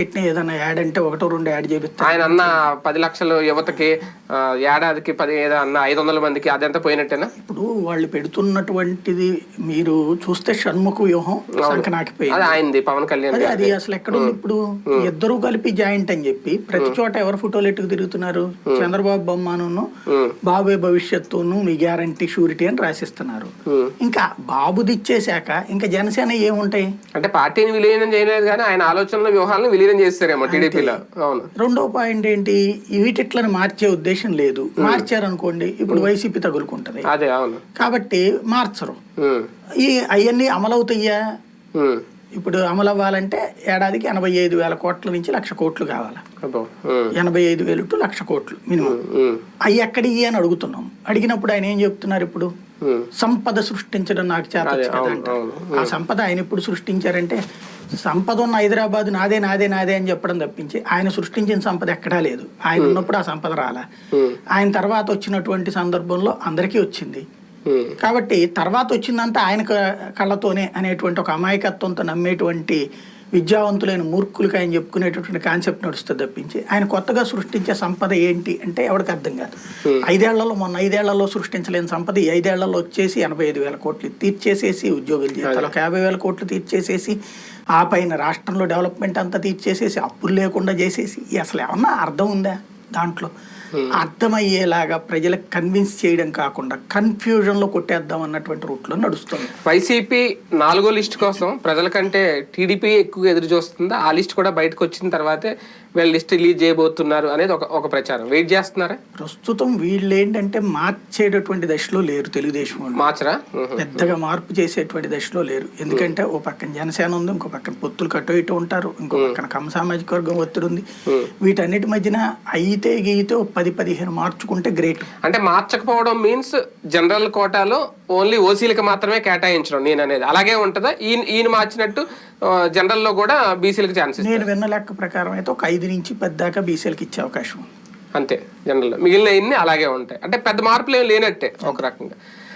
ఏదైనా యాడ్ అంటే ఒకటో రెండు యాడ్ చేపిస్తారు ఆయన అన్న పది లక్షలు యువతకి ఆ, ఏడాదికి పది ఏదో అన్న ఐదు వందల మందికి అదంతా పోయినట్టేనా? ఇప్పుడు వాళ్ళు పెడుతున్నటువంటిది మీరు చూస్తే షణ్ముఖ వ్యూహం సంకనాకిపోయింది. అది ఆయనది పవన్ కళ్యాణ్ అదే అది అసలు ఎక్కడుంది ఇప్పుడు? ఇద్దరు కలిపి జాయింట్ అని చెప్పి ప్రతి చోట ఎవరు ఫోటోలు ఎట్టుకు తిరుగుతున్నారు? చంద్రబాబు బొమ్మను బాబే భవిష్యత్తును మీ గ్యారంటీ షూరిటీ అని రాసిస్తున్నారు. ఉమ్. ఇంకా బాబుది ఇచ్చేశాక ఇంకా జనసేన ఏముంటాయి? అంటే పార్టీని విలీనం చేయలేదు కానీ ఆయన ఆలోచనల వ్యూహాలను విలీనం చేస్తారేమో టీడీపీలో. అవును. రెండో పాయింట్ ఏంటి? వీటిట్లను మార్చే ఉద్దేశం లేదు. మార్చారనుకోండి ఇప్పుడు వైసీపీ తగులుకుంటది. అదే అవును. కాబట్టి మార్చరు. ఈ అవన్నీ అమలవుతాయా. ఇప్పుడు అమలు అవ్వాలంటే ఏడాదికి ఎనభై ఐదు వేల కోట్ల నుంచి లక్ష కోట్లు కావాలి. ఎనభై ఐదు వేలు టు లక్ష కోట్లు మినిమం. అవి ఎక్కడివి అని అడుగుతున్నాం. అడిగినప్పుడు ఆయన ఏం చెప్తున్నారు ఇప్పుడు. సంపద సృష్టించడం నాకు చేత. ఆ సంపద ఆయన ఇప్పుడు సృష్టించారంటే సంపద ఉన్న హైదరాబాద్ నాదే నాదే నాదే అని చెప్పడం తప్పించి ఆయన సృష్టించిన సంపద ఎక్కడా లేదు ఆయన ఉన్నప్పుడు ఆ సంపద రాలా. ఆయన తర్వాత వచ్చినటువంటి సందర్భంలో అందరికీ వచ్చింది. కాబట్టి తర్వాత వచ్చిందంతా ఆయన కళ్ళతోనే అనేటువంటి ఒక అమాయకత్వంతో నమ్మేటువంటి విద్యావంతులైన మూర్ఖులకి ఆయన చెప్పుకునేటటువంటి కాన్సెప్ట్ నడుస్తుంది తప్పించి ఆయన కొత్తగా సృష్టించే సంపద ఏంటి అంటే ఎవరికి అర్థం కాదు. ఐదేళ్ళలో మొన్న ఐదేళ్ళలో సృష్టించలేని సంపద ఈ ఐదేళ్ళలో వచ్చేసి ఎనభై ఐదు వేల కోట్లు తీర్చేసేసి ఉద్యోగుల జీతాలు ఒక యాభై వేల కోట్లు తీర్చేసేసి ఆ పైన రాష్ట్రంలో డెవలప్మెంట్ అంతా తీర్చేసేసి అప్పులు లేకుండా చేసేసి అసలు ఏమన్నా అర్థం ఉందా దాంట్లో? అర్థమయ్యేలాగా ప్రజలకు కన్విన్స్ చేయడం కాకుండా కన్ఫ్యూజన్లో కొట్టేద్దాం అన్నటువంటి రూట్లో నడుస్తుంది. వైసీపీ నాలుగో లిస్ట్ కోసం ప్రజల కంటే టీడీపీ ఎక్కువ ఎదురు చూస్తుందా? ఆ లిస్ట్ కూడా బయటకు వచ్చిన తర్వాతే వీళ్ళు లిస్ట్ రిలీజ్ చేయబోతున్నారు అనేది ఒక ఒక ప్రచారం. వెయిట్ చేస్తున్నారా? ప్రస్తుతం వీళ్ళు ఏంటంటే మార్చేటటువంటి దశలో లేరు తెలుగుదేశం వాళ్ళు. మార్చరా. పెద్దగా మార్పు చేసేటువంటి దశలో లేరు. ఎందుకంటే ఓ పక్కన జనసేన ఉంది ఇంకో పక్కన పొత్తులు కట్టు ఇటు ఉంటారు ఇంకో పక్కన కమ సామాజిక వర్గం ఒత్తిడి ఉంది. వీటన్నిటి మధ్యన అయితే గీతే పది పదిహేను మార్చుకుంటే గ్రేట్ అంటే మార్చకపోవడం మీన్స్ జనరల్ కోటాలో ఓన్లీ ఓసీలకు మాత్రమే కేటాయించడం నేను అనేది. అలాగే ఉంటుందా? ఈయన ఈయన మార్చినట్టు జనరల్లో కూడా బీసీలకు ఛాన్స్ నేను విన్న లెక్క ప్రకారం అయితే ఒక ఐదు నుంచి పది దాకా బీసీలకు ఇచ్చే అవకాశం. అంతే జనరల్ మిగిలిన ఇన్ని అలాగే ఉంటాయి. అంటే పెద్ద మార్పులు ఏం లేనట్టే ఒక రకంగా.